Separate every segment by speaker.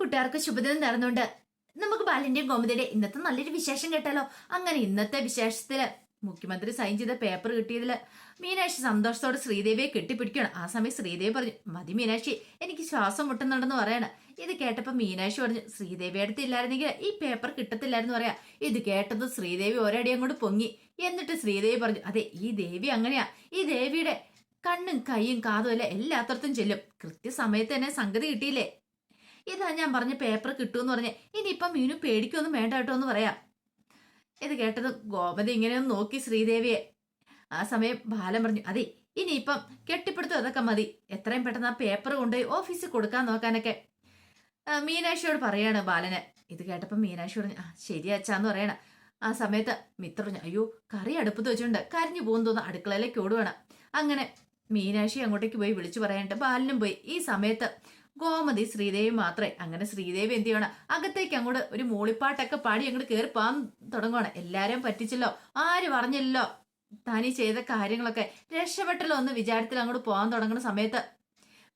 Speaker 1: കൂട്ടുകാർക്ക് ശുഭദിനം നേർന്നുകൊണ്ട് നമുക്ക് ബാലിന്റെയും ഗോമതിയുടെ ഇന്നത്തെ നല്ലൊരു വിശേഷം കേട്ടാലോ? അങ്ങനെ ഇന്നത്തെ വിശേഷത്തിൽ മുഖ്യമന്ത്രി സൈൻ ചെയ്ത പേപ്പർ കിട്ടിയതിൽ മീനാക്ഷി സന്തോഷത്തോടെ ശ്രീദേവിയെ കെട്ടിപ്പിടിക്കണം ആ സമയം ശ്രീദേവി പറഞ്ഞു മതി മീനാക്ഷി എനിക്ക് ശ്വാസം മുട്ടുന്നുണ്ടെന്ന് പറയാണ്. ഇത് കേട്ടപ്പോ മീനാക്ഷി പറഞ്ഞു ശ്രീദേവി അടുത്തില്ലായിരുന്നെങ്കിൽ ഈ പേപ്പർ കിട്ടത്തില്ലായിരുന്നു പറയാ. ഇത് കേട്ടത് ശ്രീദേവി ഒരടി അങ്ങോട്ട് പൊങ്ങി. എന്നിട്ട് ശ്രീദേവി പറഞ്ഞു അതെ ഈ ദേവി അങ്ങനെയാ. ഈ ദേവിയുടെ കണ്ണും കൈയും കാതും എല്ലാം എല്ലാത്തടത്തും ചെല്ലും. കൃത്യസമയത്ത് തന്നെ സംഗതി കിട്ടിയില്ലേ? ഇതാ ഞാൻ പറഞ്ഞ പേപ്പർ കിട്ടുമെന്ന് പറഞ്ഞ്. ഇനിയിപ്പം മീനു പേടിക്കൊന്നും വേണ്ട കേട്ടോ എന്ന് പറയാം. ഇത് കേട്ടത് ഗോമതി ഇങ്ങനെയൊന്ന് നോക്കി ശ്രീദേവിയെ. ആ സമയം ബാലൻ പറഞ്ഞു അതെ ഇനിയിപ്പം കെട്ടിപ്പിടുത്തം അതൊക്കെ മതി. എത്രയും പെട്ടെന്ന് ആ പേപ്പർ കൊണ്ടുപോയി ഓഫീസിൽ കൊടുക്കാൻ നോക്കാനൊക്കെ. മീനാക്ഷിയോട് പറയാണ് ബാലന്. ഇത് കേട്ടപ്പോൾ മീനാക്ഷി പറഞ്ഞു ആ ശരി അച്ഛാന്ന് പറയണ. ആ സമയത്ത് മിത്ര പറഞ്ഞു അയ്യോ കറി അടുപ്പത്ത് വെച്ചുകൊണ്ട് കരിഞ്ഞു പോകുന്നു തോന്നുന്നു അടുക്കളയിലേക്ക് ഓടുവാണ്. അങ്ങനെ മീനാക്ഷി അങ്ങോട്ടേക്ക് പോയി വിളിച്ചു പറയാനായിട്ട് ബാലനും പോയി. ഈ സമയത്ത് ഗോമതി ശ്രീദേവി മാത്രമേ അങ്ങനെ ശ്രീദേവി എന്ത് ചെയ്യണം? അകത്തേക്ക് അങ്ങോട്ട് ഒരു മൂളിപ്പാട്ടൊക്കെ പാടി അങ്ങോട്ട് കയറി പാൻ തുടങ്ങുവാണ്. എല്ലാരെയും പറ്റിച്ചല്ലോ. ആര് പറഞ്ഞല്ലോ താനീ ചെയ്ത കാര്യങ്ങളൊക്കെ? രക്ഷപ്പെട്ടല്ലോ ഒന്ന് വിചാരത്തിൽ അങ്ങോട്ട് പോകാൻ തുടങ്ങുന്ന സമയത്ത്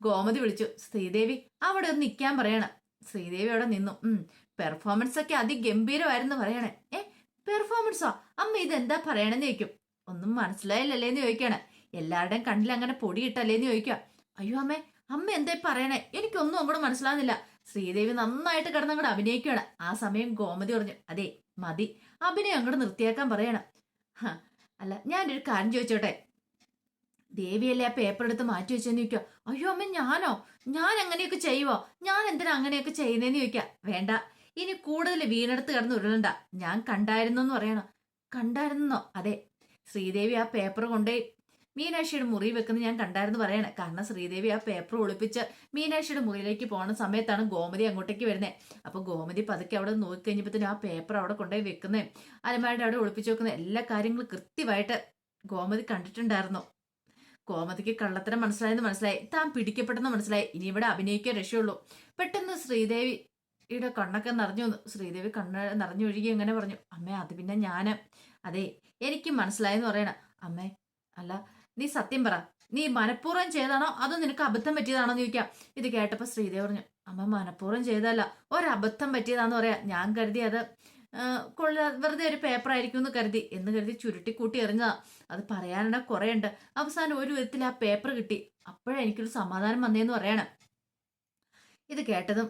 Speaker 1: ഗോമതി വിളിച്ചു ശ്രീദേവി അവിടെ ഒന്ന് നിൽക്കാൻ പറയണം. ശ്രീദേവി അവിടെ നിന്നു. ഉം. പെർഫോമൻസ് ഒക്കെ അതിഗംഭീരമായിരുന്നു പറയണേ. ഏ പെർഫോമൻസോ അമ്മ ഇതെന്താ പറയണെന്ന് ചോദിക്കും. ഒന്നും മനസ്സിലായില്ലല്ലേന്ന് ചോദിക്കാണ്. എല്ലാവരുടെയും കണ്ണിൽ അങ്ങനെ പൊടിയിട്ടല്ലേന്ന് ചോദിക്കുക. അയ്യോ അമ്മേ അമ്മ എന്തേ പറയണേ? എനിക്കൊന്നും അങ്ങോട്ട് മനസ്സിലാകുന്നില്ല ശ്രീദേവി നന്നായിട്ട് കിടന്നങ്ങോട്ട് അഭിനയിക്കുകയാണ് ആ സമയം ഗോമതി പറഞ്ഞു അതെ മതി. അഭിനയം അങ്ങോട്ട് നിർത്തിയാക്കാൻ പറയണം. അല്ല ഞാനൊരു കാര്യം ചോദിച്ചോട്ടെ? ദേവിയല്ലേ ആ പേപ്പർ എടുത്ത് മാറ്റി വെച്ചെന്ന് ചോദിക്കുക അയ്യോ അമ്മ ഞാനോ? ഞാൻ അങ്ങനെയൊക്കെ ചെയ്യുവോ? ഞാൻ എന്തിനാ അങ്ങനെയൊക്കെ ചെയ്യുന്നതെന്ന് ചോദിക്കുക വേണ്ട. ഇനി കൂടുതൽ വീണെടുത്ത് കിടന്ന് ഉരുളണ്ട. ഞാൻ കണ്ടായിരുന്നു എന്ന് പറയണം? കണ്ടായിരുന്നോ? അതെ. ശ്രീദേവി ആ പേപ്പർ കൊണ്ടുപോയി മീനാക്ഷിയുടെ മുറി വെക്കുന്നത് ഞാൻ കണ്ടായിരുന്നു പറയണേ. കാരണം ശ്രീദേവി ആ പേപ്പർ ഒളിപ്പിച്ച് മീനാക്ഷിയുടെ മുറിയിലേക്ക് പോണ സമയത്താണ് ഗോമതി അങ്ങോട്ടേക്ക് വരുന്നത് അപ്പൊ ഗോമതി പതുക്കെ അവിടെ നോക്കി കഴിഞ്ഞപ്പോഴത്തേനും ആ പേപ്പർ അവിടെ കൊണ്ടുപോയി വെക്കുന്നേ. അലമാരുടെ അവിടെ ഒളിപ്പിച്ച് വെക്കുന്ന. എല്ലാ കാര്യങ്ങളും കൃത്യമായിട്ട് ഗോമതി കണ്ടിട്ടുണ്ടായിരുന്നു. ഗോമതിക്ക് കള്ളത്തരം മനസ്സിലായെന്ന് മനസ്സിലായി. താൻ പിടിക്കപ്പെട്ടെന്ന് മനസ്സിലായി. ഇനി ഇവിടെ അഭിനയിക്കാൻ രക്ഷയുള്ളൂ. പെട്ടെന്ന് ശ്രീദേവി ഇവിടെ കണ്ണൊക്കെ നിറഞ്ഞു വന്നു. ശ്രീദേവി കണ്ണ് നിറഞ്ഞൊഴുകി അങ്ങനെ പറഞ്ഞു അമ്മേ അത് പിന്നെ ഞാൻ അതെ എനിക്ക് മനസ്സിലായെന്ന് പറയണം. അമ്മേ അല്ല നീ സത്യം പറ. നീ മനഃപൂർവം ചെയ്താണോ അതോ നിനക്ക് അബദ്ധം പറ്റിയതാണോ എന്ന് ചോദിക്കാം. ഇത് കേട്ടപ്പോൾ ശ്രീദേവ് പറഞ്ഞു അമ്മ മനഃപൂർവം ചെയ്തല്ല ഒരബദ്ധം പറ്റിയതാന്ന് പറയാ. ഞാൻ കരുതി അത് കൊള്ള വെറുതെ ഒരു പേപ്പർ ആയിരിക്കും എന്ന് കരുതി. എന്ന് കരുതി ചുരുട്ടിക്കൂട്ടി എറിഞ്ഞതാ. അത് പറയാനുള്ള കുറേ ഉണ്ട് അവസാനം ഒരു വിധത്തിൽ ആ പേപ്പർ കിട്ടി. അപ്പോഴെനിക്കൊരു സമാധാനം വന്നേന്ന് പറയണം. ഇത് കേട്ടതും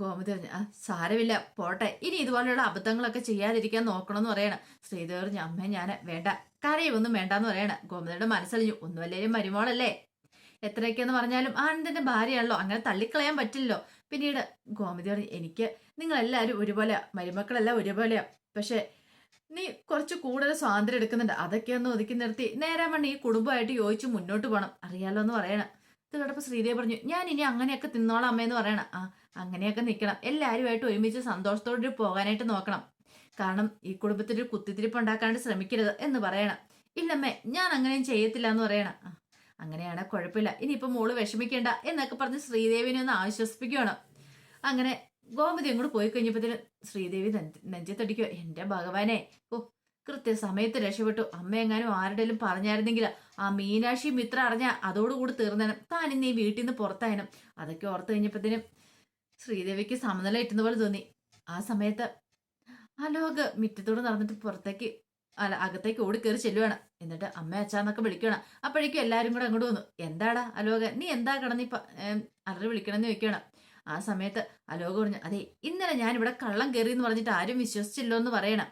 Speaker 1: ഗോമതി പറഞ്ഞു ആ സാരമില്ല പോട്ടെ. ഇനി ഇതുപോലെയുള്ള അബദ്ധങ്ങളൊക്കെ ചെയ്യാതിരിക്കാൻ നോക്കണമെന്ന് പറയണം. ശ്രീദേവി പറഞ്ഞു അമ്മേ ഞാൻ വേണ്ട. കരയൊന്നും വേണ്ടാന്ന് പറയണം. ഗോമതിയുടെ മനസ്സറിഞ്ഞു ഒന്നുമല്ലേലും മരുമോളല്ലേ? എത്രയൊക്കെയെന്ന് പറഞ്ഞാലും ആനന്ദന്റെ ഭാര്യയാണല്ലോ. അങ്ങനെ തള്ളിക്കളയാൻ പറ്റില്ലല്ലോ. പിന്നീട് ഗോമതി പറഞ്ഞു എനിക്ക് നിങ്ങളെല്ലാവരും ഒരുപോലെ മരുമക്കളെല്ലാം ഒരുപോലെയാ. പക്ഷെ നീ കുറച്ച് കൂടുതൽ സ്വാതന്ത്ര്യം എടുക്കുന്നുണ്ട്. അതൊക്കെ ഒന്ന് ഒതുക്കി നിർത്തി നേരെ മണ്ണി ഈ കുടുംബമായിട്ട് യോജിച്ച് മുന്നോട്ട് പോകണം അറിയാലോ എന്ന് പറയണം. ഇത് കേട്ടപ്പോൾ ശ്രീദേവി പറഞ്ഞു ഞാൻ ഇനി അങ്ങനെയൊക്കെ തിന്നോളാം അമ്മയെന്ന് പറയണം. ആ അങ്ങനെയൊക്കെ നിൽക്കണം എല്ലാവരുമായിട്ട് ഒരുമിച്ച് സന്തോഷത്തോടെ പോകാനായിട്ട് നോക്കണം. കാരണം ഈ കുടുംബത്തിൽ ഒരു കുത്തിത്തിരിപ്പ് ഉണ്ടാക്കാണ്ട് ശ്രമിക്കരുത് എന്ന് പറയണം. ഇല്ലമ്മേ ഞാൻ അങ്ങനെയും ചെയ്യത്തില്ല എന്ന് പറയണം അങ്ങനെയാണ് കുഴപ്പമില്ല. ഇനിയിപ്പോൾ മോൾ വിഷമിക്കേണ്ട എന്നൊക്കെ പറഞ്ഞ് ശ്രീദേവിനെ ഒന്ന് ആശ്വസിപ്പിക്കുകയാണ് അങ്ങനെ ഗോമതി അങ്ങോട്ട് പോയി കഴിഞ്ഞപ്പോഴത്തേന് ശ്രീദേവി നെഞ്ച- നെഞ്ചത്തടിക്കുക എന്റെ ഭഗവാനെ ഓ കൃത്യസമയത്ത് രക്ഷപ്പെട്ടു. അമ്മ എങ്ങാനും ആരുടെയും പറഞ്ഞായിരുന്നെങ്കിൽ ആ മീനാക്ഷി മിത്ര അറിഞ്ഞ അതോടുകൂടി തീർന്നേനും. താൻ ഇന്ന് ഈ വീട്ടിൽ നിന്ന് പുറത്തായനും. അതൊക്കെ ഓർത്തു കഴിഞ്ഞപ്പോഴത്തേനും ശ്രീദേവിക്ക് സമനില ഇട്ടുന്ന പോലെ തോന്നി. ആ സമയത്ത് അലോക് മിറ്റത്തോട് നടന്നിട്ട് പുറത്തേക്ക് അല്ല അകത്തേക്ക് ഓടിക്കേറി ചെല്ലുവാണ്. എന്നിട്ട് അമ്മ അച്ഛാന്നൊക്കെ വിളിക്കണം അപ്പോഴേക്കും എല്ലാവരും കൂടെ അങ്ങോട്ട് വന്നു. എന്താടാ അലോക നീ എന്താ കിടന്നീ അലറി വിളിക്കണമെന്ന് ചോദിക്കണം ആ സമയത്ത് അലോക പറഞ്ഞു അതെ ഇന്നലെ ഞാൻ ഇവിടെ കള്ളം കയറി എന്ന് പറഞ്ഞിട്ട് ആരും വിശ്വസിച്ചില്ലോ എന്ന് പറയണം.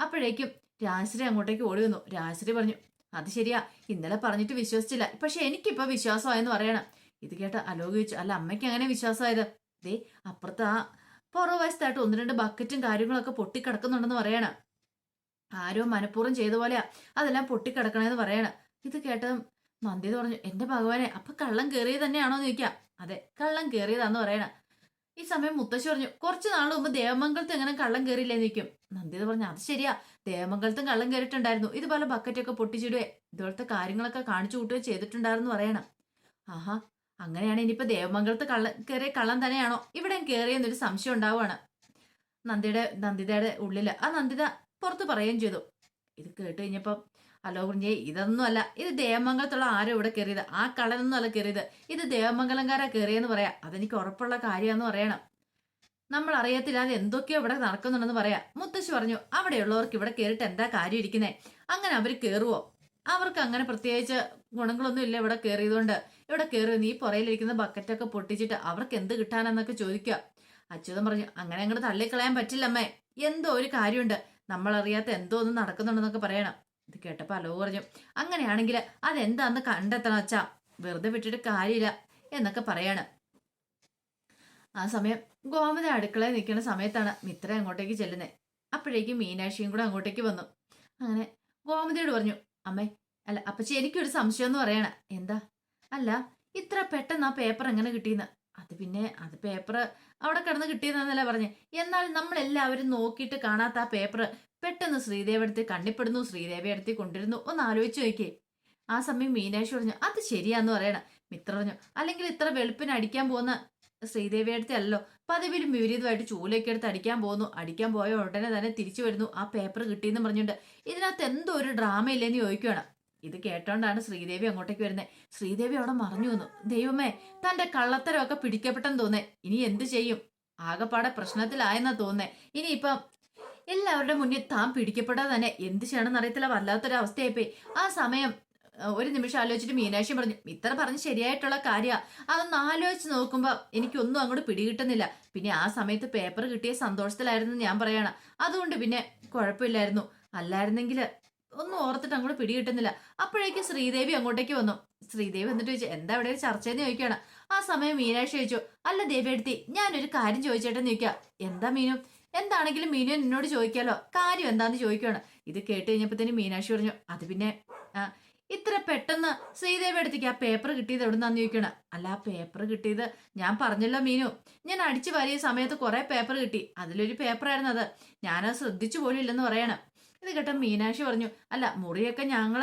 Speaker 1: അപ്പോഴേക്കും രാജശ്രീ അങ്ങോട്ടേക്ക് ഓടി വന്നു. രാജശ്രീ പറഞ്ഞു അത് ശരിയാ. ഇന്നലെ പറഞ്ഞിട്ട് വിശ്വസിച്ചില്ല. പക്ഷെ എനിക്കിപ്പോ വിശ്വാസമായെന്ന് പറയണം. ഇത് കേട്ട അലോക ചോദിച്ചു അല്ല അമ്മയ്ക്ക് അങ്ങനെ വിശ്വാസമായത്? ദേ അപ്പുറത്ത് ആ പുറവശത്തായിട്ട് ഒന്ന് രണ്ട് ബക്കറ്റും കാര്യങ്ങളൊക്കെ പൊട്ടിക്കിടക്കുന്നുണ്ടെന്ന് പറയണം. ആരോ മനഃപൂർവം ചെയ്ത പോലെയാ. അതെല്ലാം പൊട്ടിക്കിടക്കണേന്ന് പറയണം. ഇത് കേട്ടതും നന്ദിത പറഞ്ഞു എന്റെ ഭഗവാനെ അപ്പൊ കള്ളം കയറിയത് തന്നെയാണോ ചോദിക്കാം. അതെ കള്ളം കയറിയതാന്ന് പറയണം. ഈ സമയം മുത്തശ്ശി പറഞ്ഞു കുറച്ച് നാൾ മുമ്പ് ദേവമംഗലത്ത് എങ്ങനെ കള്ളം കയറിയില്ലേ നിൽക്കും നന്ദിത പറഞ്ഞു അത് ശരിയാ. ദേവമംഗലത്തും കള്ളം കയറിയിട്ടുണ്ടായിരുന്നു ഇതുപോലെ ബക്കറ്റൊക്കെ പൊട്ടിച്ചിടുകയെ ഇതുപോലത്തെ കാര്യങ്ങളൊക്കെ കാണിച്ചു കൂട്ടുകയോ ചെയ്തിട്ടുണ്ടായിരുന്നു പറയണം. ആഹാ. അങ്ങനെയാണ് ഇനിയിപ്പോ ദേവമംഗലത്ത് കള്ള കയറിയ കള്ളം തന്നെയാണോ? ഇവിടെ കയറിയെന്നൊരു സംശയം ഉണ്ടാവുകയാണ്. നന്ദിയുടെ നന്ദിതയുടെ ഉള്ളിൽ ആ നന്ദിത പുറത്ത് പറയുകയും ചെയ്തു. ഇത് കേട്ട് കഴിഞ്ഞപ്പം അലോ കുഞ്ഞേ ഇതൊന്നും അല്ല ഇത് ദേവമംഗലത്തുള്ള ആരോ ഇവിടെ കയറിയത്? ആ കള്ളനൊന്നും അല്ല കയറിയത്. ഇത് ദേവമംഗലംകാരാ കയറിയെന്ന് പറയാം. അതെനിക്ക് ഉറപ്പുള്ള കാര്യമാന്ന് പറയണം. നമ്മൾ അറിയത്തില്ലാതെ എന്തൊക്കെയോ ഇവിടെ നടക്കുന്നുണ്ടെന്ന് പറയാം. മുത്തശ്ശി പറഞ്ഞു അവിടെയുള്ളവർക്ക് ഇവിടെ കയറിയിട്ട് എന്താ കാര്യം ഇരിക്കുന്നേ? അങ്ങനെ അവർ കയറുവോ അവർക്ക് അങ്ങനെ പ്രത്യേകിച്ച് ഗുണങ്ങളൊന്നും ഇല്ല ഇവിടെ കയറിയതുകൊണ്ട്. ഇവിടെ കയറി നീ പുറയിലിരിക്കുന്ന ബക്കറ്റൊക്കെ പൊട്ടിച്ചിട്ട് അവർക്ക് എന്ത് കിട്ടാനെന്നൊക്കെ ചോദിക്കുക. അച്യുതൻ പറഞ്ഞു അങ്ങനെ അങ്ങോട്ട് തള്ളിക്കളയാൻ പറ്റില്ല അമ്മേ എന്തോ ഒരു കാര്യമുണ്ട്. നമ്മളറിയാത്ത എന്തോ ഒന്നും നടക്കുന്നുണ്ടെന്നൊക്കെ പറയണം. ഇത് കേട്ടപ്പോൾ അലോ പറഞ്ഞു അങ്ങനെയാണെങ്കിൽ അതെന്താന്ന് കണ്ടെത്തണം അച്ഛാ വെറുതെ വിട്ടിട്ട് കാര്യമില്ല എന്നൊക്കെ പറയാണ്. ആ സമയം ഗോമതി അടുക്കളയിൽ നിൽക്കുന്ന സമയത്താണ് മിത്ര അങ്ങോട്ടേക്ക് ചെല്ലുന്നത് അപ്പോഴേക്കും മീനാക്ഷിയും കൂടെ അങ്ങോട്ടേക്ക് വന്നു. അങ്ങനെ ഗോമതിയോട് പറഞ്ഞു അമ്മേ അല്ല അപ്പച്ചി എനിക്കൊരു സംശയം എന്ന് പറയണ. എന്താ? അല്ല ഇത്ര പെട്ടെന്ന് ആ പേപ്പർ എങ്ങനെ കിട്ടിയെന്ന്. അത് പിന്നെ അത് പേപ്പർ അവിടെ കിടന്ന് കിട്ടിയെന്നല്ല പറഞ്ഞ്. എന്നാൽ നമ്മളെല്ലാവരും നോക്കിയിട്ട് കാണാത്ത ആ പേപ്പർ പെട്ടെന്ന് ശ്രീദേവി അടുത്ത് കണ്ണിപ്പെടുന്നു. ശ്രീദേവി അടുത്ത് കൊണ്ടിരുന്നു ഒന്ന് ആലോചിച്ച് നോക്കിയേ. ആ സമയം മീനാക്ഷി പറഞ്ഞു അത് ശരിയാന്ന് പറയണം. മിത്ര പറഞ്ഞു അല്ലെങ്കിൽ ഇത്ര വെളുപ്പിന് അടിക്കാൻ പോകുന്ന ശ്രീദേവി അടുത്ത് അല്ലല്ലോ. പതിവിലും വിപരീതമായിട്ട് ചൂലൊക്കെ എടുത്ത് അടിക്കാൻ പോകുന്നു. അടിക്കാൻ പോയ ഉടനെ തന്നെ തിരിച്ചു വരുന്നു. ആ പേപ്പർ കിട്ടിയെന്ന് പറഞ്ഞുകൊണ്ട് ഇതിനകത്ത് എന്തോ ഒരു ഡ്രാമ ഇല്ലെന്ന് ചോദിക്കുകയാണ് ഇത് കേട്ടോണ്ടാണ് ശ്രീദേവി അങ്ങോട്ടേക്ക് വരുന്നത് ശ്രീദേവി അവിടെ മറഞ്ഞു വന്നു. ദൈവമേ തന്റെ കള്ളത്തരമൊക്കെ പിടിക്കപ്പെട്ടെന്ന് തോന്നേ. ഇനി എന്ത് ചെയ്യും? ആകെപ്പാടെ പ്രശ്നത്തിലായെന്നാ തോന്നേ. ഇനിയിപ്പം എല്ലാവരുടെ മുന്നിൽ താൻ പിടിക്കപ്പെടാതെ തന്നെ എന്ത് ചെയ്യണമെന്ന് അറിയത്തില്ല. വല്ലാത്തൊരു അവസ്ഥയായിപ്പോയി ആ സമയം ഒരു നിമിഷം ആലോചിച്ചിട്ട് മീനാക്ഷി പറഞ്ഞു ഇത്ര പറഞ്ഞ് ശരിയായിട്ടുള്ള കാര്യ. അതൊന്ന് ആലോചിച്ച് നോക്കുമ്പോൾ എനിക്കൊന്നും അങ്ങോട്ട് പിടികിട്ടുന്നില്ല. പിന്നെ ആ സമയത്ത് പേപ്പർ കിട്ടിയ സന്തോഷത്തിലായിരുന്നു ഞാൻ പറയണ. അതുകൊണ്ട് പിന്നെ കുഴപ്പമില്ലായിരുന്നു. അല്ലായിരുന്നെങ്കിൽ ഒന്നും ഓർത്തിട്ട് അങ്ങോട്ട് പിടികിട്ടുന്നില്ല. അപ്പോഴേക്കും ശ്രീദേവി അങ്ങോട്ടേക്ക് വന്നു. ശ്രീദേവി എന്നിട്ട് ചോദിച്ചു എന്താ ഇവിടെ ഒരു ചർച്ചയെന്ന് ചോദിക്കുകയാണ്? ആ സമയം മീനാക്ഷി ചോദിച്ചു അല്ല ദേവിയെടുത്തി ഞാനൊരു കാര്യം ചോദിച്ചേട്ടെന്ന് ചോദിക്കുക എന്താ മീനു? എന്താണെങ്കിലും മീനു എന്നോട് ചോദിക്കാലോ. കാര്യം എന്താന്ന് ചോദിക്കുകയാണ് ഇത് കേട്ട് തന്നെ മീനാക്ഷി പറഞ്ഞു അത് പിന്നെ ഇത്ര പെട്ടെന്ന് ശ്രീദേവി അടുത്തേക്ക് ആ പേപ്പർ കിട്ടിയത് എവിടുന്നാന്ന് ചോദിക്കണം അല്ല ആ പേപ്പർ കിട്ടിയത് ഞാൻ പറഞ്ഞല്ലോ മീനു. ഞാൻ അടിച്ചു വരിയ സമയത്ത് കുറെ പേപ്പർ കിട്ടി. അതിലൊരു പേപ്പറായിരുന്നു അത്. ഞാനത് ശ്രദ്ധിച്ചു പോലും ഇല്ലെന്ന് പറയണം. ഇത് കേട്ട മീനാക്ഷി പറഞ്ഞു അല്ല മുറിയൊക്കെ ഞങ്ങൾ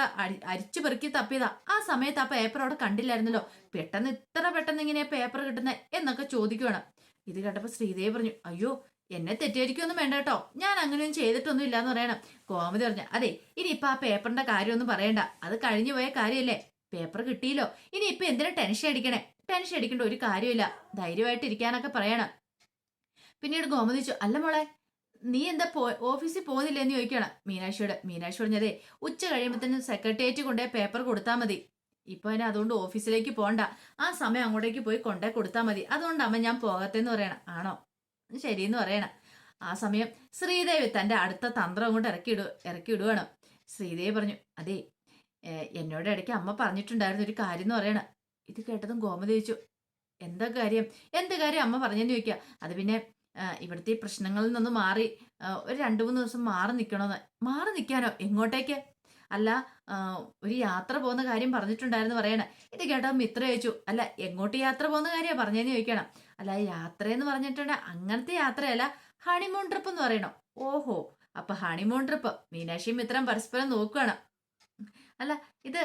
Speaker 1: അരിച്ചു പെറുക്കി തപ്പിയതാ. ആ സമയത്ത് ആ പേപ്പർ അവിടെ കണ്ടില്ലായിരുന്നല്ലോ. പെട്ടെന്ന് ഇത്ര പെട്ടെന്ന് ഇങ്ങനെ പേപ്പർ കിട്ടുന്നത് എന്നൊക്കെ ചോദിക്കുകയാണ് ഇത് കേട്ടപ്പോൾ ശ്രീദേവി പറഞ്ഞു അയ്യോ എന്നെ തെറ്റിദ്ധരിക്കൊന്നും വേണ്ട കേട്ടോ. ഞാൻ അങ്ങനെയൊന്നും ചെയ്തിട്ടൊന്നും ഇല്ലാന്ന് പറയണം. കോമതി പറഞ്ഞ അതെ ഇനി ഇപ്പൊ ആ പേപ്പറിന്റെ കാര്യമൊന്നും പറയണ്ട. അത് കഴിഞ്ഞു പോയ കാര്യമല്ലേ? പേപ്പർ കിട്ടിയില്ലോ. ഇനി ഇപ്പൊ എന്തിനാ ടെൻഷൻ അടിക്കണേ? ടെൻഷൻ അടിക്കേണ്ട ഒരു കാര്യമില്ല. ധൈര്യമായിട്ട് ഇരിക്കാനൊക്കെ പറയണം. പിന്നീട് ഗോമതി ചോദിച്ചു അല്ല മോളെ നീ എന്താ പോ ഓഫീസിൽ പോകുന്നില്ല എന്ന് ചോദിക്കണം മീനാക്ഷിയോട് മീനാക്ഷി പറഞ്ഞതേ ഉച്ച കഴിയുമ്പോൾ തന്നെ സെക്രട്ടേറിയറ്റ് കൊണ്ടേ പേപ്പർ കൊടുത്താൽ മതി. ഇപ്പൊ അതിനെ അതുകൊണ്ട് ഓഫീസിലേക്ക് പോകണ്ട ആ സമയം അങ്ങോട്ടേക്ക് പോയി കൊണ്ടേ കൊടുത്താൽ മതി. അതുകൊണ്ട് അമ്മ ഞാൻ പോകത്തെന്ന് പറയണം. ആണോ? ശരിയെന്ന് പറയണം. ആ സമയം ശ്രീദേവി തന്റെ അടുത്ത തന്ത്രം അങ്ങോട്ട് ഇറക്കിയിടു ഇടു ഇറക്കി വിടുവാണ് ശ്രീദേവി പറഞ്ഞു അതെ എന്നോട് ഇടയ്ക്ക് അമ്മ പറഞ്ഞിട്ടുണ്ടായിരുന്ന ഒരു കാര്യം എന്ന് പറയണം. ഇത് കേട്ടതും ഗോമതി ചോദിച്ചു എന്താ കാര്യം? എന്ത് കാര്യം അമ്മ പറഞ്ഞെന്ന് ചോദിക്കുക? അത് പിന്നെ ഇവിടുത്തെ പ്രശ്നങ്ങളിൽ നിന്ന് മാറി ഒരു രണ്ടു മൂന്ന് ദിവസം മാറി നിൽക്കണമെന്ന് മാറി നിൽക്കാനോ എങ്ങോട്ടേക്ക്? അല്ല ഒരു യാത്ര പോകുന്ന കാര്യം പറഞ്ഞിട്ടുണ്ടായിരുന്നു പറയണേ. ഇത് കേട്ടോ മിത്ര ചോദിച്ചു അല്ല എങ്ങോട്ട് യാത്ര പോകുന്ന കാര്യമാണ് പറഞ്ഞതെന്ന് ചോദിക്കണം? അല്ല യാത്ര എന്ന് പറഞ്ഞിട്ടുണ്ട് അങ്ങനത്തെ യാത്രയല്ല ഹണിമൂൺ ട്രിപ്പ് എന്ന് പറയണോ? ഓഹോ അപ്പൊ ഹണിമൂൺ ട്രിപ്പ് മീനാക്ഷിയും മിത്രം പരസ്പരം നോക്കുകയാണ് അല്ല ഇത്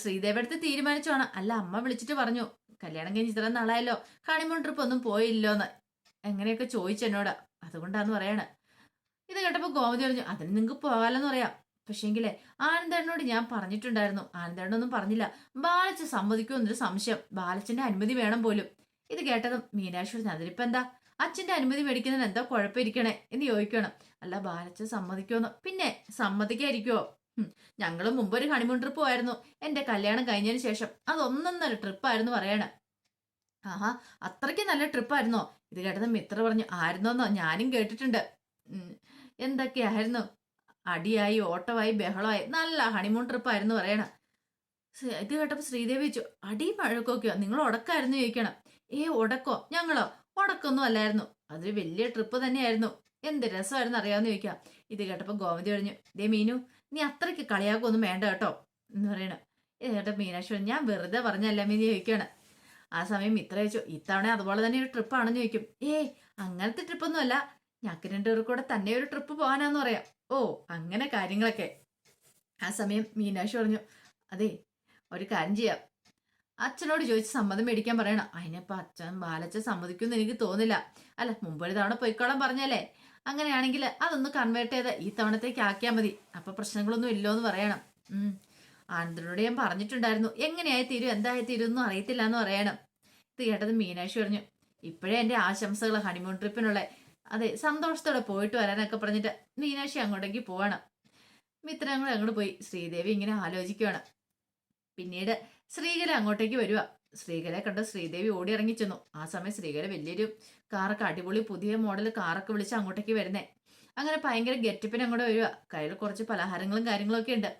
Speaker 1: ശ്രീദേവി അടുത്ത് തീരുമാനിച്ചോണം. അല്ല അമ്മ വിളിച്ചിട്ട് പറഞ്ഞു കല്യാണം കഴിഞ്ഞ് ഇത്ര നാളായല്ലോ ഹണിമൂൺ ട്രിപ്പ് ഒന്നും പോയില്ലോന്ന്. എങ്ങനെയൊക്കെ ചോദിച്ചെന്നോട് അതുകൊണ്ടാന്ന് പറയാണ്. ഇത് കേട്ടപ്പോ ഗോമതി പറഞ്ഞു അതിന് നിങ്ങൾക്ക് പോകാലെന്ന് പറയാം. പക്ഷേങ്കിലേ ആനന്ദേട്ടനോട് ഞാൻ പറഞ്ഞിട്ടുണ്ടായിരുന്നു. ആനന്ദേട്ടനൊന്നും പറഞ്ഞില്ല. ബാലച്ച സമ്മതിക്കുമെന്നൊരു സംശയം. ബാലച്ചന്റെ അനുമതി വേണം പോലും. ഇത് കേട്ടതും അതിനിപ്പോ എന്താ അച്ഛന്റെ അനുമതി മേടിക്കുന്നതിന് എന്താ കുഴപ്പമിരിക്കണേ? എന്ന് ചോദിക്കണം അല്ല ബാലച്ചൻ സമ്മതിക്കുമെന്ന്. പിന്നെ സമ്മതിക്കായിരിക്കുമോ ഞങ്ങൾ മുമ്പ് ഒരു ഹണിമൂൺ ട്രിപ്പ് പോയായിരുന്നു. എന്റെ കല്യാണം കഴിഞ്ഞതിന് ശേഷം. അത് ഒന്നൊന്നര ട്രിപ്പായിരുന്നു പറയണേ. ആഹാ അത്രയ്ക്ക് നല്ല ട്രിപ്പായിരുന്നോ ഇത് കേട്ടത് മിത്ര പറഞ്ഞു ആയിരുന്നോന്നോ? ഞാനും കേട്ടിട്ടുണ്ട്. എന്തൊക്കെയായിരുന്നു? അടിയായി ഓട്ടമായി ബഹളമായി. നല്ല ഹണിമൂൺ ട്രിപ്പായിരുന്നു പറയണ. ഇത് കേട്ടപ്പോൾ ശ്രീദേവി ചോദിച്ചു അടി മഴക്കൊക്കെയോ നിങ്ങൾ ഉടക്കായിരുന്നു ചോദിക്കണം. ഏ ഉടക്കോ? ഞങ്ങളോ? ഉടക്കൊന്നും അല്ലായിരുന്നു. അതൊരു വലിയ ട്രിപ്പ് തന്നെയായിരുന്നു. എന്ത് രസമായിരുന്നു അറിയാമെന്ന് ചോദിക്കാം. ഇത് കേട്ടപ്പോൾ ഗോമതി പറഞ്ഞു ദേ മീനു നീ അത്രയ്ക്ക് കളിയാക്കൊന്നും വേണ്ട കേട്ടോ. എന്ന് പറയണം. ഇത് കേട്ടപ്പോ മീനാക്ഷി ഞാൻ വെറുതെ പറഞ്ഞല്ല മീനി ചോദിക്കാണ്. ആ സമയം ഇത്ര ചോദിച്ചു ഇത്തവണ അതുപോലെ തന്നെ ഒരു ട്രിപ്പാണെന്ന് ചോദിക്കും. ഏയ് അങ്ങനത്തെ ട്രിപ്പൊന്നും അല്ല ഞങ്ങൾക്ക് രണ്ടുപേർക്കൂടെ കൂടെ തന്നെ ഒരു ട്രിപ്പ് പോകാനാന്ന് പറയാം. ഓ അങ്ങനെ കാര്യങ്ങളൊക്കെ. ആ സമയം മീനാക്ഷി പറഞ്ഞു അതെ ഒരു കാര്യം ചെയ്യാം. അച്ഛനോട് ചോദിച്ച് സമ്മതം മേടിക്കാൻ പറയണം. അതിനിപ്പോ അച്ഛൻ ബാലച്ഛൻ സമ്മതിക്കുമെന്ന് എനിക്ക് തോന്നില്ല. അല്ല മുമ്പൊരു തവണ പൊയ്ക്കോളാൻ പറഞ്ഞല്ലേ? അങ്ങനെയാണെങ്കിൽ അതൊന്ന് കൺവേർട്ട് ചെയ്ത് ഈ തവണത്തേക്ക് ആക്കിയാൽ മതി. അപ്പൊ പ്രശ്നങ്ങളൊന്നും ഇല്ലോ എന്ന് പറയണം ആനന്ദനോട് ഞാൻ പറഞ്ഞിട്ടുണ്ടായിരുന്നു. എങ്ങനെയായി തീരും എന്തായി തീരും ഒന്നും അറിയത്തില്ല എന്ന് പറയണം. ഇത് കേട്ടത് മീനാക്ഷി പറഞ്ഞു ഇപ്പോഴേ എന്റെ ആശംസകൾ ഹണിമൂൺ ട്രിപ്പിനുള്ള അതെ സന്തോഷത്തോടെ പോയിട്ട് വരാനൊക്കെ പറഞ്ഞിട്ട് മീനാക്ഷി അങ്ങോട്ടേക്ക് പോവണം. മിത്രങ്ങൾ അങ്ങോട്ട് പോയി. ശ്രീദേവി ഇങ്ങനെ ആലോചിക്കുകയാണ് പിന്നീട് ശ്രീകല അങ്ങോട്ടേക്ക് വരിക ശ്രീകലെ കണ്ട് ശ്രീദേവി ഓടി ഇറങ്ങി ചെന്നു. ആ സമയം ശ്രീകല വലിയൊരു കാറൊക്കെ അടിപൊളി പുതിയ മോഡൽ കാറൊക്കെ വിളിച്ച് അങ്ങോട്ടേക്ക് വരുന്നേ. അങ്ങനെ ഭയങ്കര ഗെറ്റപ്പിന് അങ്ങോട്ട് വരിക കയ്യിൽ കുറച്ച് പലഹാരങ്ങളും കാര്യങ്ങളും ഒക്കെ ഉണ്ട്.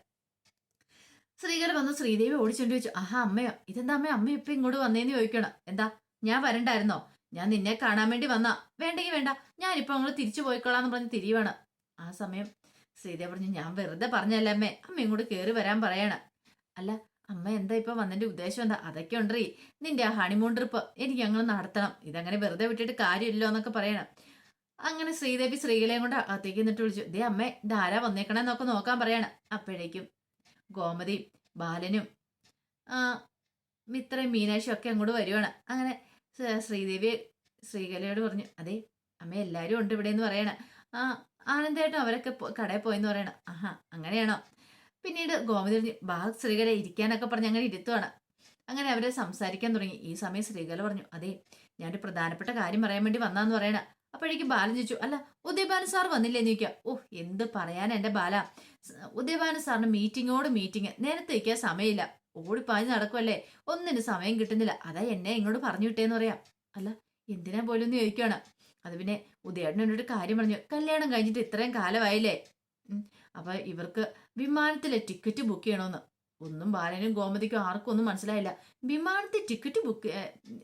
Speaker 1: ശ്രീകല വന്ന് ശ്രീദേവി ഓടിച്ചോണ്ട് ചോദിച്ചു ആഹാ അമ്മയോ? ഇതെന്താ അമ്മ? അമ്മ ഇപ്പൊ ഇങ്ങോട്ട് വന്നേന്ന് ചോദിക്കണം? എന്താ? ഞാൻ വരണ്ടായിരുന്നോ? ഞാൻ നിന്നെ കാണാൻ വേണ്ടി വന്നാ. വേണ്ടെങ്കിൽ വേണ്ട. ഞാനിപ്പോ അങ്ങോട്ട് തിരിച്ചു പോയിക്കോളാന്ന് പറഞ്ഞ് തിരിയുവാണ്. ആ സമയം ശ്രീദേവി പറഞ്ഞു ഞാൻ വെറുതെ പറഞ്ഞല്ല അമ്മേ. അമ്മ ഇങ്ങോട്ട് കയറി വരാൻ പറയണ. അല്ല അമ്മ എന്താ ഇപ്പൊ വന്നതിന്റെ ഉദ്ദേശം എന്താ? അതൊക്കെ ഉണ്ടീ നിന്റെ ആ ഹണിമൂൺ ട്രിപ്പ് എനിക്ക് ഞങ്ങൾ നടത്തണം. ഇതങ്ങനെ വെറുതെ വിട്ടിട്ട് കാര്യമില്ലോ എന്നൊക്കെ പറയണം. അങ്ങനെ ശ്രീദേവി ശ്രീകലയും കൊണ്ട് അകത്തേക്ക് നിന്നിട്ട് വിളിച്ചു. ദേ അമ്മേ ധാരാ വന്നേക്കണെന്നൊക്കെ നോക്കാൻ പറയാണ്. അപ്പോഴേക്കും ഗോമതിയും ബാലനും മിത്രയും മീനാക്ഷിയും ഒക്കെ അങ്ങോട്ട് വരുവാണ്. അങ്ങനെ ശ്രീദേവി ശ്രീകലയോട് പറഞ്ഞു അതെ അമ്മ എല്ലാവരും ഉണ്ട് ഇവിടെ എന്ന് പറയണ. ആ ആനന്ദേട്ടൻ അവരൊക്കെ കടയിൽ പോയെന്ന് പറയണ. ആഹാ അങ്ങനെയാണോ? പിന്നീട് ഗോമതി പറഞ്ഞു ബാ ശ്രീകല ഇരിക്കാനൊക്കെ പറഞ്ഞ് അങ്ങനെ ഇരുത്തുവാണ്. അങ്ങനെ അവരെ സംസാരിക്കാൻ തുടങ്ങി. ഈ സമയം ശ്രീകല പറഞ്ഞു അതെ ഞാനൊരു പ്രധാനപ്പെട്ട കാര്യം പറയാൻ വേണ്ടി വന്നാന്ന് പറയണ. അപ്പോഴേക്കും ബാലൻ ചോദിച്ചു അല്ല ഉദയഭാനു സാർ വന്നില്ലേ? എന്ന് ചോദിക്കുക. ഓ എന്ത് പറയാനാ എന്റെ ബാല. ഉദയബാലൻ സാറിന് മീറ്റിങ്ങോട് മീറ്റിംഗ് നേരത്തെ വയ്ക്കാൻ സമയമില്ല. ഓടിപ്പാഞ്ഞ് നടക്കുമല്ലേ ഒന്നിന് സമയം കിട്ടുന്നില്ല. അതാ എന്നെ ഇങ്ങോട്ട് പറഞ്ഞു വിട്ടേന്ന് പറയാം. അല്ല എന്തിനാ പോലും എന്ന് ചോദിക്കുകയാണ് അത് പിന്നെ ഉദയേട്ടൻ എന്നോട് കാര്യം പറഞ്ഞു. കല്യാണം കഴിഞ്ഞിട്ട് ഇത്രയും കാലമായില്ലേ. അപ്പൊ ഇവർക്ക് വിമാനത്തിലെ ടിക്കറ്റ് ബുക്ക് ചെയ്യണമെന്ന് ഒന്നും ബാലനും ഗോമതിക്കും ആർക്കും ഒന്നും മനസ്സിലായില്ല. വിമാനത്തിൽ ടിക്കറ്റ് ബുക്ക്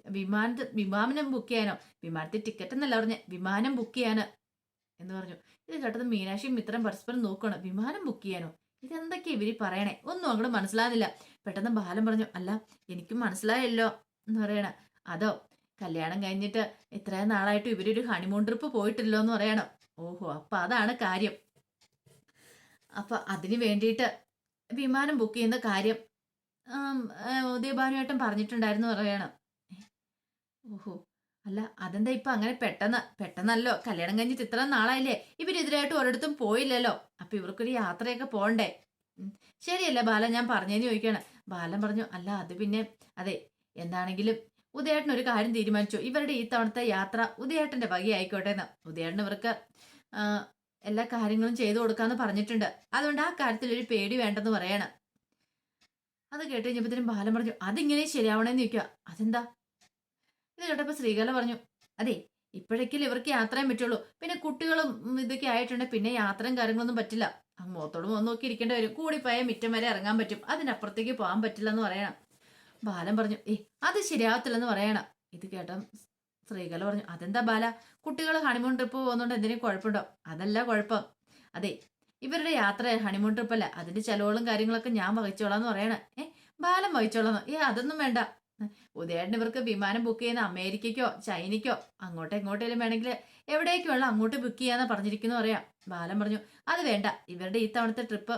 Speaker 1: വിമാനത്തിൽ വിമാനം ബുക്ക് ചെയ്യാനോ? വിമാനത്തിൽ ടിക്കറ്റ് എന്നല്ല പറഞ്ഞ വിമാനം ബുക്ക് ചെയ്യാന് എന്ന് പറഞ്ഞു. ഇത് കേട്ടത് മീനാക്ഷിയും മിത്രം പരസ്പരം നോക്കുകയാണ് വിമാനം ബുക്ക് ചെയ്യാനോ? ഇതെന്തൊക്കെയാ ഇവർ പറയണേ? ഒന്നും അങ്ങോട്ട് മനസ്സിലാകുന്നില്ല. പെട്ടെന്ന് ബാലൻ പറഞ്ഞു അല്ല എനിക്കും മനസ്സിലായല്ലോ എന്ന് പറയണ. അതോ കല്യാണം കഴിഞ്ഞിട്ട് ഇത്രയും നാളായിട്ട് ഇവരൊരു ഹണിമൂൺ ട്രിപ്പ് പോയിട്ടില്ലോ എന്ന് പറയണം. ഓഹോ അപ്പൊ അതാണ് കാര്യം. അപ്പൊ അതിന് വേണ്ടിയിട്ട് വിമാനം ബുക്ക് ചെയ്യുന്ന കാര്യം ഉദയഭാനുമായിട്ടും പറഞ്ഞിട്ടുണ്ടായിരുന്നു പറയണം. ഓഹോ അല്ല അതെന്താ ഇപ്പൊ അങ്ങനെ പെട്ടെന്ന് പെട്ടെന്നല്ലോ കല്യാണം കഴിഞ്ഞിട്ട് ഇത്ര നാളായില്ലേ ഇവരെതിരായിട്ട് ഒരിടത്തും പോയില്ലല്ലോ. അപ്പൊ ഇവർക്കൊരു യാത്രയൊക്കെ പോണ്ടേ? ശരിയല്ല ബാലൻ ഞാൻ പറഞ്ഞേന്ന് ചോദിക്കാണ്. ബാലൻ പറഞ്ഞു അല്ല അത് പിന്നെ അതെ എന്താണെങ്കിലും ഉദയേട്ടൻ ഒരു കാര്യം തീരുമാനിച്ചു. ഇവരുടെ ഈ തവണത്തെ യാത്ര ഉദയേട്ടന്റെ വകയായിക്കോട്ടെ എന്ന്. ഉദയേട്ടൻ ഇവർക്ക് എല്ലാ കാര്യങ്ങളും ചെയ്തു കൊടുക്കാന്ന് പറഞ്ഞിട്ടുണ്ട്. അതുകൊണ്ട് ആ കാര്യത്തിൽ ഒരു പേടി വേണ്ടെന്ന് പറയാണ്. അത് കേട്ട് കഴിഞ്ഞപ്പോഴത്തേനും ബാലൻ പറഞ്ഞു അതിങ്ങനെ ശരിയാവണേന്ന് ചോദിക്കുക അതെന്താ? ഇത് കേട്ടപ്പോ ശ്രീകല പറഞ്ഞു അതെ ഇപ്പോഴേക്കും ഇവർക്ക് യാത്രയും പറ്റുള്ളൂ. പിന്നെ കുട്ടികളും ഇതൊക്കെ ആയിട്ടുണ്ട്. പിന്നെ യാത്രയും കാര്യങ്ങളൊന്നും പറ്റില്ല. മുഖത്തോട് മുഖം നോക്കി ഇരിക്കേണ്ടി വരും. കൂടിപ്പോയാൽ മിറ്റം വരെ ഇറങ്ങാൻ പറ്റും. അതിനപ്പുറത്തേക്ക് പോകാൻ പറ്റില്ല എന്ന് പറയണം. ബാലൻ പറഞ്ഞു ഏ അത് ശരിയാവത്തില്ലെന്ന് പറയണം. ഇത് കേട്ട സ്ത്രീകൾ പറഞ്ഞു അതെന്താ ബാല? കുട്ടികൾ ഹണിമൂൺ ട്രിപ്പ് പോകുന്നോണ്ട് എന്തിനും കുഴപ്പമുണ്ടോ? അതല്ല കുഴപ്പം. അതെ ഇവരുടെ യാത്ര ഹണിമൂൺ ട്രിപ്പ് അല്ല. അതിന്റെ ചെലവുകളും കാര്യങ്ങളൊക്കെ ഞാൻ വഹിച്ചോളാന്ന് പറയണേ. ഏ ബാലം വഹിച്ചോളാന്ന് ഏ അതൊന്നും വേണ്ട. ഉദയേട്ടൻ ഇവർക്ക് വിമാനം ബുക്ക് ചെയ്യുന്ന അമേരിക്കയ്ക്കോ ചൈനയ്ക്കോ അങ്ങോട്ടോ എങ്ങോട്ടേലും വേണമെങ്കിൽ എവിടേക്ക് വേണം അങ്ങോട്ട് ബുക്ക് ചെയ്യാന്ന് പറഞ്ഞിരിക്കുന്നു പറയാം. ബാലൻ പറഞ്ഞു അത് വേണ്ട. ഇവരുടെ ഈ തവണത്തെ ട്രിപ്പ്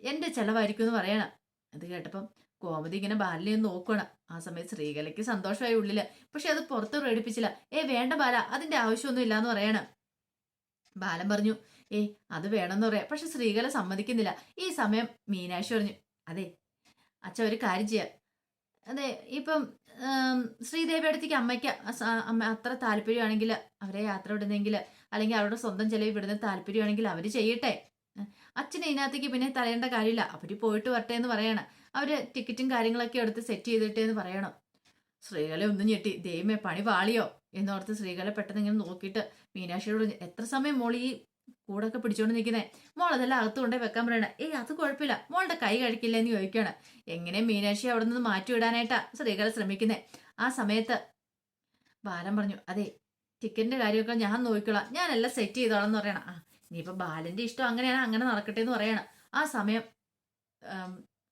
Speaker 1: എന്റെ ചെലവായിരിക്കും എന്ന് പറയണം. അത് കേട്ടപ്പം കോമതി ഇങ്ങനെ ബാലിനെ നോക്കണം ആ സമയത്ത് ശ്രീകലയ്ക്ക് സന്തോഷമായി ഉള്ളിൽ. പക്ഷെ അത് പുറത്ത് പ്രകടിപ്പിച്ചില്ല. ഏ വേണ്ട ബാല അതിന്റെ ആവശ്യമൊന്നും ഇല്ലാന്ന് പറയണം. ബാലൻ പറഞ്ഞു ഏ അത് വേണമെന്ന് പറയാം. പക്ഷെ ശ്രീകല സമ്മതിക്കുന്നില്ല. ഈ സമയം മീനാക്ഷി പറഞ്ഞു അതെ അച്ഛ ഒരു കാര്യം ചെയ്യാം. അതെ ഇപ്പം ശ്രീദേവി അടുത്തേക്ക് അമ്മയ്ക്ക് അമ്മ അത്ര താല്പര്യമാണെങ്കിൽ അവരെ യാത്ര വിടുന്നെങ്കിൽ അല്ലെങ്കിൽ അവരുടെ സ്വന്തം ചെലവ് വിടുന്ന താല്പര്യമാണെങ്കിൽ അവർ ചെയ്യട്ടെ. അച്ഛനെ ഇതിനകത്തേക്ക് പിന്നെ തരേണ്ട കാര്യമില്ല. അവർ പോയിട്ട് വരട്ടെ എന്ന് പറയണം. അവർ ടിക്കറ്റും കാര്യങ്ങളൊക്കെ എടുത്ത് സെറ്റ് ചെയ്തിട്ടേ എന്ന് പറയണം. ശ്രീകല ഒന്നും ഞെട്ടി. ദൈവമേ പണി പാളിയോ എന്നോർത്ത് ശ്രീകല പെട്ടെന്ന് ഇങ്ങനെ നോക്കിയിട്ട് മീനാക്ഷിയോട് എത്ര സമയം മോളി ഈ കൂടൊക്കെ പിടിച്ചോണ്ട് നിൽക്കുന്നേ മോൾ അതെല്ലാം അകത്ത് കൊണ്ടേ വെക്കാൻ പറയണ. ഏയ് അത് കുഴപ്പമില്ല. മോളുടെ കൈ കഴിക്കില്ല എന്ന് ചോദിക്കുകയാണ് എങ്ങനെ മീനാക്ഷി അവിടെ നിന്ന് മാറ്റി വിടാനായിട്ടാ ശ്രീകല ശ്രമിക്കുന്നേ? ആ സമയത്ത് ബാലൻ പറഞ്ഞു അതെ ടിക്കറ്റിന്റെ കാര്യമൊക്കെ ഞാൻ നോക്കിക്കോളാം. ഞാനെല്ലാം സെറ്റ് ചെയ്തോളാം എന്ന് പറയണം. ആ ഇനിയിപ്പോ ബാലന്റെ ഇഷ്ടം അങ്ങനെയാണ് അങ്ങനെ നടക്കട്ടെ എന്ന് പറയണം. ആ സമയം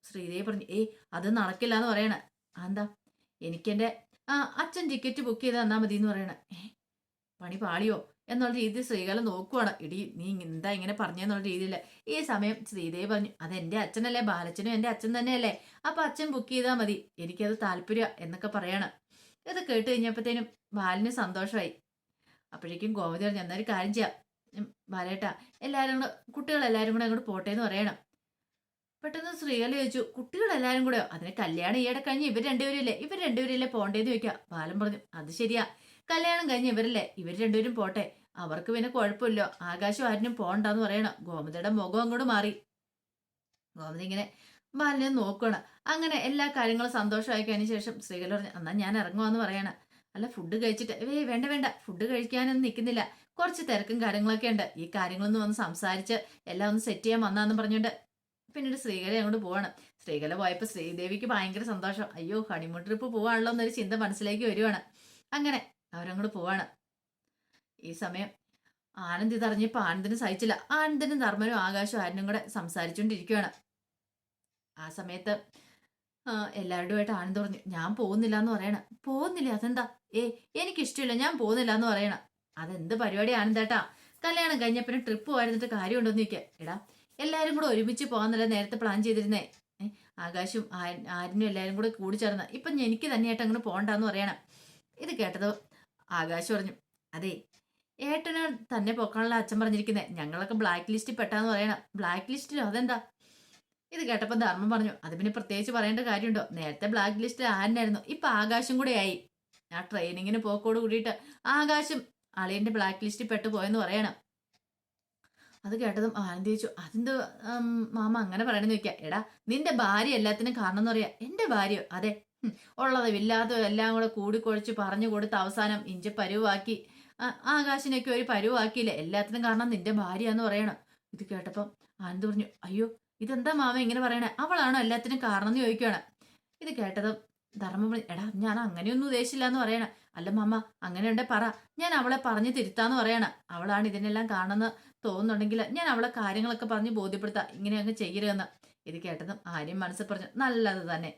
Speaker 1: ശ്രീദേവി പറഞ്ഞു ഏയ് അത് നടക്കില്ല എന്ന് പറയണ എന്താ? എനിക്കെന്റെ ആ അച്ഛൻ ടിക്കറ്റ് ബുക്ക് ചെയ്ത് തന്നാ മതി എന്ന് പറയണ. ഏ പണി പാളിയോ? എന്നുള്ള രീതിയിൽ ശ്രീകല നോക്കുവാണ്. ഇടി നീ എന്താ ഇങ്ങനെ പറഞ്ഞെന്നുള്ള രീതിയിൽ ഈ സമയം ശ്രീദേവി പറഞ്ഞു അത് എന്റെ അച്ഛനല്ലേ ബാലച്ചനും എന്റെ അച്ഛൻ തന്നെയല്ലേ. അപ്പൊ അച്ഛൻ ബുക്ക് ചെയ്താൽ മതി. എനിക്കത് താല്പര്യം എന്നൊക്കെ പറയണം. ഇത് കേട്ട് കഴിഞ്ഞപ്പോഴത്തേനും ബാലിന് സന്തോഷമായി അപ്പോഴേക്കും ഗോമതി പറഞ്ഞു എന്നാലും കാര്യം ചെയ്യാം. ബാലേട്ട എല്ലാവരും കൂടെ കുട്ടികളെല്ലാവരും കൂടെ അങ്ങോട്ട് പോട്ടെ എന്ന് പറയണം. പെട്ടെന്ന് ശ്രീകല ചോദിച്ചു കുട്ടികളെല്ലാവരും കൂടെയോ? അതിന് കല്യാണം ഈയിടെ കഴിഞ്ഞ് ഇവർ രണ്ടുപേരില്ലേ? ഇവർ രണ്ടുപേരില്ലേ പോണ്ടേന്ന് ചോദിക്കാം. ബാലൻ പറഞ്ഞു അത് ശരിയാ. കല്യാണം കഴിഞ്ഞ് ഇവരല്ലേ? ഇവർ രണ്ടുപേരും പോട്ടെ. അവർക്ക് പിന്നെ കുഴപ്പമില്ലോ. ആകാശം ആരിനും പോണ്ടെന്ന് പറയണം. ഗോമതിയുടെ മുഖം അങ്ങോട്ട് മാറി. ഗോമതി ഇങ്ങനെ ബാലിനെ നോക്കണം അങ്ങനെ എല്ലാ കാര്യങ്ങളും സന്തോഷമായി കഴിഞ്ഞ ശേഷം സ്ത്രീകൾ പറഞ്ഞു എന്നാ ഞാൻ ഇറങ്ങുവാന്ന് പറയണം. അല്ല ഫുഡ് കഴിച്ചിട്ട് ഏ വേണ്ട വേണ്ട. ഫുഡ് കഴിക്കാനൊന്നും നിൽക്കുന്നില്ല. കുറച്ച് തിരക്കും കാര്യങ്ങളൊക്കെ ഉണ്ട്. ഈ കാര്യങ്ങളൊന്നും വന്ന് സംസാരിച്ച് എല്ലാം ഒന്ന് സെറ്റ് ചെയ്യാൻ വന്നാന്ന് പറഞ്ഞുകൊണ്ട് പിന്നീട് ശ്രീകല അങ്ങോട്ട് പോവാണ്. ശ്രീകല പോയപ്പോൾ ശ്രീദേവിക്ക് ഭയങ്കര സന്തോഷം. അയ്യോ ഹണിമൂൺ ട്രിപ്പ് പോവാണല്ലോ എന്നൊരു ചിന്ത മനസ്സിലേക്ക് വരുവാണ്. അങ്ങനെ അവരങ്ങോട്ട് പോവാണ്. ഈ സമയം. ആനന്ദ് ഇതറിഞ്ഞപ്പോൾ ആനന്ദിന് സഹിച്ചില്ല. ആനന്ദിനും ധർമ്മനും ആകാശവും ആരനും കൂടെ സംസാരിച്ചുകൊണ്ടിരിക്കുകയാണ് ആ സമയത്ത് എല്ലാവരുമായിട്ട് ആനന്ദ് പറഞ്ഞു ഞാൻ പോകുന്നില്ല എന്ന് പറയണം. പോകുന്നില്ല? അതെന്താ? ഏ എനിക്കിഷ്ടമില്ല ഞാൻ പോകുന്നില്ല എന്ന് പറയണം. അതെന്ത് പരിപാടി ആനന്ദേട്ടാ? കല്യാണം കഴിഞ്ഞപ്പിന് ട്രിപ്പ് പോയിരുന്നിട്ട് കാര്യമുണ്ടോന്ന് നിൽക്കുക എടാ എല്ലാവരും കൂടെ ഒരുമിച്ച് പോകാന്നല്ല നേരത്തെ പ്ലാൻ ചെയ്തിരുന്നേ. ആകാശും ആരിനും എല്ലാവരും കൂടെ കൂടി ചേർന്ന് ഇപ്പം എനിക്ക് തന്നെയായിട്ട് അങ്ങോട്ട് പോകണ്ടെന്ന് പറയണം. ഇത് കേട്ടത് ആകാശ് പറഞ്ഞു അതെ ഏട്ടന് തന്നെ പോക്കാനുള്ള അച്ഛൻ പറഞ്ഞിരിക്കുന്നത് ഞങ്ങളൊക്കെ ബ്ലാക്ക് ലിസ്റ്റിൽ പെട്ടാന്ന് പറയണം. ബ്ലാക്ക് ലിസ്റ്റിലോ അതെന്താ? ഇത് കേട്ടപ്പോൾ ധർമ്മം പറഞ്ഞു അത് പിന്നെ പ്രത്യേകിച്ച് പറയേണ്ട കാര്യമുണ്ടോ? നേരത്തെ ബ്ലാക്ക് ലിസ്റ്റിൽ ആരനായിരുന്നു ഇപ്പം ആകാശം കൂടെ ആയി. ആ ട്രെയിനിങ്ങിന് പോക്കോട് കൂടിയിട്ട് ആകാശം അളിയന്റെ ബ്ലാക്ക് ലിസ്റ്റിൽ പെട്ട് പോയെന്ന് പറയണം. അത് കേട്ടതും ആനന്ദ് ചോദിച്ചു അതെന്ത് മാമ അങ്ങനെ പറയണമെന്ന് ചോദിക്കാം. എടാ നിന്റെ ഭാര്യ എല്ലാത്തിനും കാരണം എന്ന് പറയാ. എന്റെ ഭാര്യ? അതെ. ഉള്ളതും ഇല്ലാത്തതും എല്ലാം കൂടെ കൂടിക്കൊഴിച്ച് പറഞ്ഞു കൊടുത്ത് അവസാനം ഇഞ്ചി പരുവാക്കി. ആ, ആകാശിനൊക്കെ ഒരു പരുവാക്കിയില്ല? എല്ലാത്തിനും കാരണം നിന്റെ ഭാര്യ എന്ന് പറയണം. ഇത് കേട്ടപ്പം ആനന്ദ് പറഞ്ഞു അയ്യോ ഇതെന്താ മാമ ഇങ്ങനെ പറയണേ? അവളാണോ എല്ലാത്തിനും കാരണം എന്ന് ചോദിക്കുകയാണ് ഇത് കേട്ടതും ധർമ്മം പറഞ്ഞു എടാ ഞാൻ അങ്ങനെയൊന്നും ഉദ്ദേശിച്ചില്ല എന്ന് പറയണ. അല്ല മാമ അങ്ങനെയുണ്ടെ പറ. ഞാൻ അവളെ പറഞ്ഞു തിരുത്താന്ന് പറയണ. അവളാണ് ഇതിനെല്ലാം കാണുന്ന തോന്നുന്നുണ്ടെങ്കിൽ ഞാൻ അവളെ കാര്യങ്ങളൊക്കെ പറഞ്ഞ് ബോധ്യപ്പെടുത്താം. ഇങ്ങനെ അങ്ങ് ചെയ്യരുതെന്ന്. ഇത് കേട്ടതും ആര്യം മനസ്സിൽ പറഞ്ഞു നല്ലത് തന്നെ.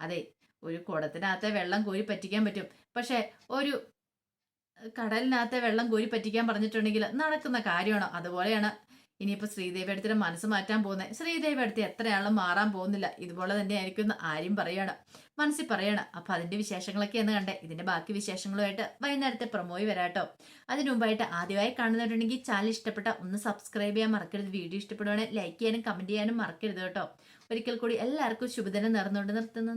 Speaker 1: അതെ ഒരു കുടത്തിനകത്തെ വെള്ളം കോരി പറ്റിക്കാൻ പറ്റും. പക്ഷെ ഒരു കടലിനകത്തെ വെള്ളം കോരി പറ്റിക്കാൻ പറഞ്ഞിട്ടുണ്ടെങ്കിൽ നടക്കുന്ന കാര്യമാണോ? അതുപോലെയാണ് ഇനിയിപ്പോൾ ശ്രീദേവി അടുത്തിന്റെ മനസ്സ് മാറ്റാൻ പോകുന്നത്. ശ്രീദേവി അടുത്ത് എത്രയാളും മാറാൻ പോകുന്നില്ല. ഇതുപോലെ തന്നെ ആയിരിക്കും എന്ന് ആര്യം പറയാണ്. മനസ്സിൽ പറയാണ്. അപ്പം അതിന്റെ വിശേഷങ്ങളൊക്കെ എന്ന് കണ്ടേ. ഇതിന്റെ ബാക്കി വിശേഷങ്ങളുമായിട്ട് വൈകുന്നേരത്തെ പ്രൊമോയി വരാട്ടോ അതിനു മുമ്പായിട്ട് ആദ്യമായി കാണുന്നവരുണ്ടെങ്കിൽ ചാനൽ ഇഷ്ടപ്പെട്ട ഒന്ന് സബ്സ്ക്രൈബ് ചെയ്യാൻ മറക്കരുത്. വീഡിയോ ഇഷ്ടപ്പെടുവാണെങ്കിൽ ലൈക്ക് ചെയ്യാനും കമന്റ് ചെയ്യാനും മറക്കരുത് കേട്ടോ. ഒരിക്കൽ കൂടി എല്ലാവർക്കും ശുഭദിനം നേർന്നുകൊണ്ട് നിർത്തുന്നു.